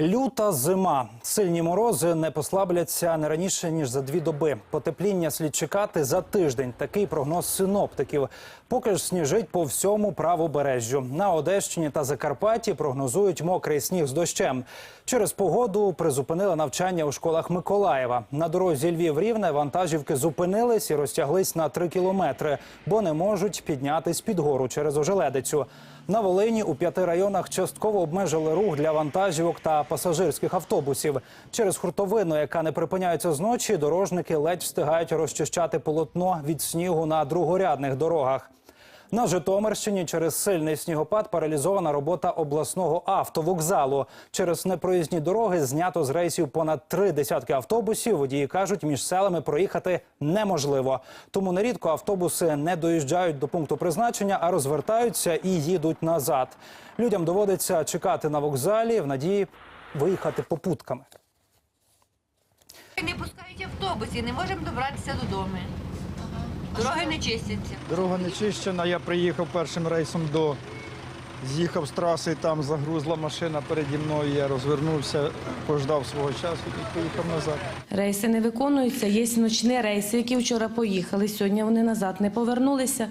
Люта зима. Сильні морози не послабляться не раніше ніж за дві доби. Потепління слід чекати за тиждень. Такий прогноз синоптиків. Поки ж сніжить по всьому правобережжю. На Одещині та Закарпатті прогнозують мокрий сніг з дощем. Через погоду призупинили навчання у школах Миколаєва. На дорозі Львів рівне вантажівки зупинились і розтяглись на три кілометри, бо не можуть піднятись під гору через ожеледицю. На Волині у п'яти районах частково обмежили рух для вантажівок та пасажирських автобусів. Через хуртовину, яка не припиняється зночі, дорожники ледь встигають розчищати полотно від снігу на другорядних дорогах. На Житомирщині через сильний снігопад паралізована робота обласного автовокзалу. Через непроїзні дороги знято з рейсів понад три десятки автобусів. Водії кажуть, між селами проїхати неможливо. Тому нерідко автобуси не доїжджають до пункту призначення, а розвертаються і їдуть назад. Людям доводиться чекати на вокзалі в надії виїхати попутками. Не пускають автобуси, не можемо добратися додому. Дороги не чистяться. Дорога не чищена. Я приїхав першим рейсом до з'їхав з траси, там загрузла машина переді мною. Я розвернувся, пождав свого часу і поїхав назад. Рейси не виконуються. Є ночні рейси, які вчора поїхали. Сьогодні вони назад не повернулися.